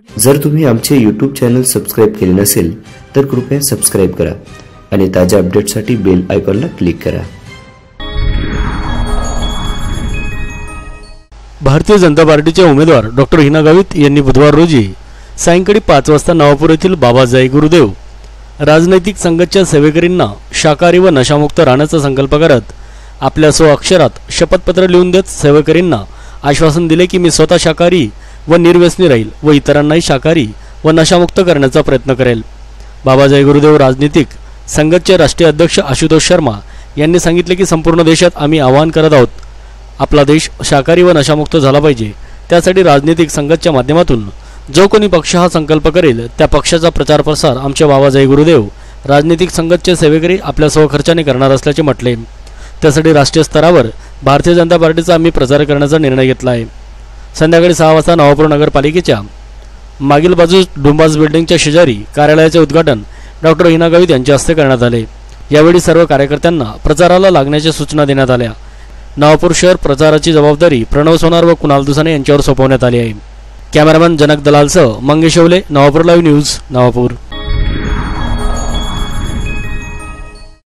जर तुम्ही आमचे यूट्यूब चॅनल सबस्क्राईब केले नसेल तर कृपया सबस्क्राईब करा आणि ताज्या अपडेटसाठी बेल आयकॉनला क्लिक करा. भारतीय जनता पार्टीचे उमेदवार डॉक्टर हिना गावित यांनी बुधवार रोजी सायंकाळी पाच वाजता नवापूर येथील बाबाजाई गुरुदेव राजनैतिक संघाच्या सेवेकरींना शाकाहारी व नशामुक्त राहण्याचा संकल्प करत आपल्या स्व अक्षरात शपथपत्र लिहून देत सेवेकरींना आश्वासन दिले की मी स्वतः शाकाहारी व निर्व्यसनी राहील व इतरांनाही शाकाहारी व नशामुक्त करण्याचा प्रयत्न करेल. बाबा गुरुदेव राजनीतिक संघाचे राष्ट्रीय अध्यक्ष आशुतोष शर्मा यांनी सांगितले की संपूर्ण देशात आम्ही आवाहन करत आहोत आपला देश शाकाहारी व नशामुक्त झाला पाहिजे. त्यासाठी राजनीतिक संघाच्या माध्यमातून जो कोणी पक्ष हा संकल्प करेल त्या पक्षाचा प्रचार प्रसार आमचे बाबा गुरुदेव राजनीतिक संघाचे सेवेकरी आपल्या स्वखर्चाने करणार असल्याचे म्हटले. त्यासाठी राष्ट्रीय स्तरावर भारतीय जनता पार्टीचा आम्ही प्रचार करण्याचा निर्णय घेतला आहे. संध्याकाळी सहा वाजता नवापूर नगरपालिकेच्या मागील बाजूस डुंबास बिल्डिंगच्या शेजारी कार्यालयाचे उद्घाटन डॉक्टर हिना गावित यांच्या हस्ते करण्यात आले. यावेळी सर्व कार्यकर्त्यांना प्रचाराला लागण्याच्या सूचना देण्यात आल्या. नवापूर शहर प्रचाराची जबाबदारी प्रणव सोनार व कुणाल दुसाने यांच्यावर सोपवण्यात आली आहे. कॅमेरामॅन जनक दलालसह मंगेश शेवले नवापूर लाईव्ह न्यूज नवापूर.